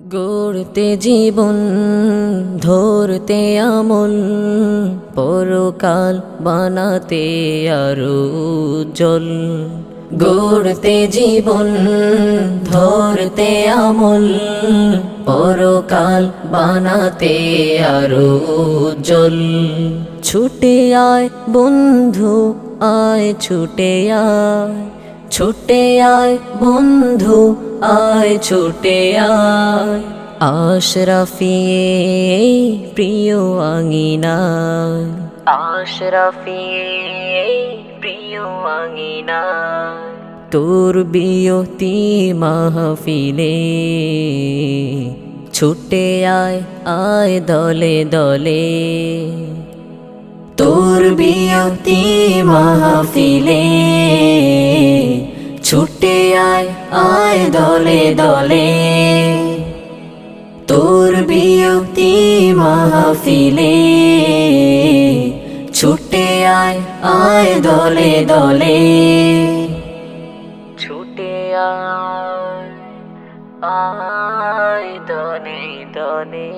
গড়তে জীবন, ধরতে আমল, পরকাল বানাতে আরও জল গড়তে জীবন, ধরতে আমল, পরকাল বানাতে আরও জল ছুটে আয় বন্ধু, আয় ছুটে আয়। ছুটে আয়, বন্ধু, আয়, ছুটে আয়। আশরাফি এই প্রিয় আঙিনায় আশরাফি এই প্রিয় আঙিনায় তোর বিয়তি মাহফিলে। ছুটে আয় আয়, দলে দলে। তোর বিয়তি মাহফিলে ছুটে আয় আয় দলে দলে। তোর বিয়তি মাহফিলে ছুটে আয় আয় দলে দলে। ছুটে আয় আয় দলে দলে।